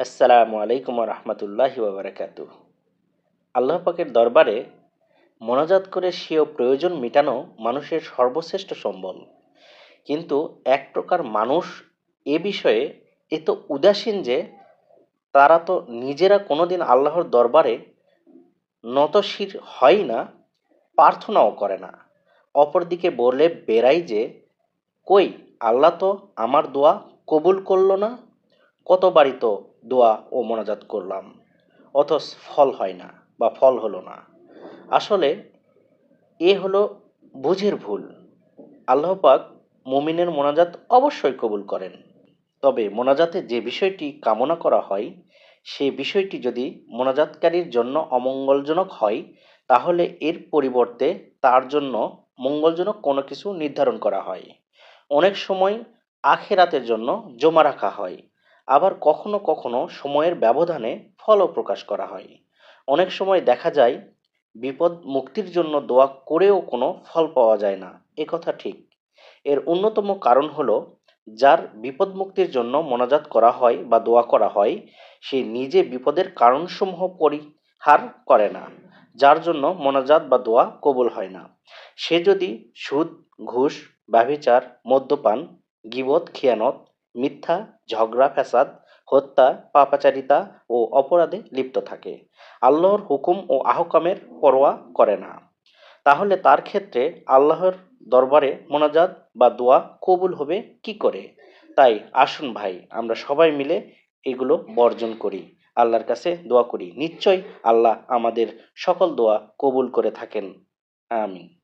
আসসালামু আলাইকুম রহমতুল্লাহি বাবরাকাতু আল্লাহ পাকের দরবারে মোনাজাত করে সেও প্রয়োজন মেটানো মানুষের সর্বশ্রেষ্ঠ সম্বল। কিন্তু এক প্রকার মানুষ এ বিষয়ে এত উদাসীন যে, তারা তো নিজেরা কোনোদিন আল্লাহর দরবারে নতশির হয় না, প্রার্থনাও করে না। অপরদিকে বলে বেড়াই যে, কই, আল্লাহ তো আমার দোয়া কবুল করল না? কতবারই তো দোয়া ও মোনাজাত করলাম। অথচ ফল হয় না বা ফল হলো না। আসলে এ হলো বুঝের ভুল। আল্লাহ পাক মুমিনের মোনাজাত অবশ্যই কবুল করেন। তবে মোনাজাতে যে বিষয়টি কামনা করা হয়, সে বিষয়টি যদি মোনাজাতকারীর জন্য অমঙ্গলজনক হয়, তাহলে এর পরিবর্তে তার জন্য মঙ্গলজনক কোনো কিছু নির্ধারণ করা হয়। অনেক সময় আখেরাতের জন্য জমা রাখা হয়। আবার কখনো কখনো সময়ের ব্যবধানে ফলও প্রকাশ করা হয়। অনেক সময় দেখা যায়, বিপদ মুক্তির জন্য দোয়া করেও কোনো ফল পাওয়া যায় না। এ কথা ঠিক। এর অন্যতম কারণ হলো, যার বিপদ মুক্তির জন্য মোনাজাত করা হয় বা দোয়া করা হয়, সে নিজে বিপদের কারণসমূহ পরিহার করে না, যার জন্য মোনাজাত বা দোয়া কবুল হয় না। সে যদি সুদ, ঘুষ, ব্যভিচার, মদ্যপান, গিবত, খিয়ানত মিথ্যা, ঝগড়া, ফ্যাসাদ, হত্যা, পাপাচারিতা ও অপরাধে লিপ্ত থাকে। আল্লাহর হুকুম ও আহকামের পরোয়া করে না। তাহলে তার ক্ষেত্রে আল্লাহর দরবারে মোনাজাত বা দোয়া কবুল হবে কি করে? তাই আসুন ভাই, আমরা সবাই মিলে এগুলো বর্জন করি। আল্লাহর কাছে দোয়া করি। নিশ্চয়ই আল্লাহ আমাদের সকল দোয়া কবুল করে থাকেন। আমিন।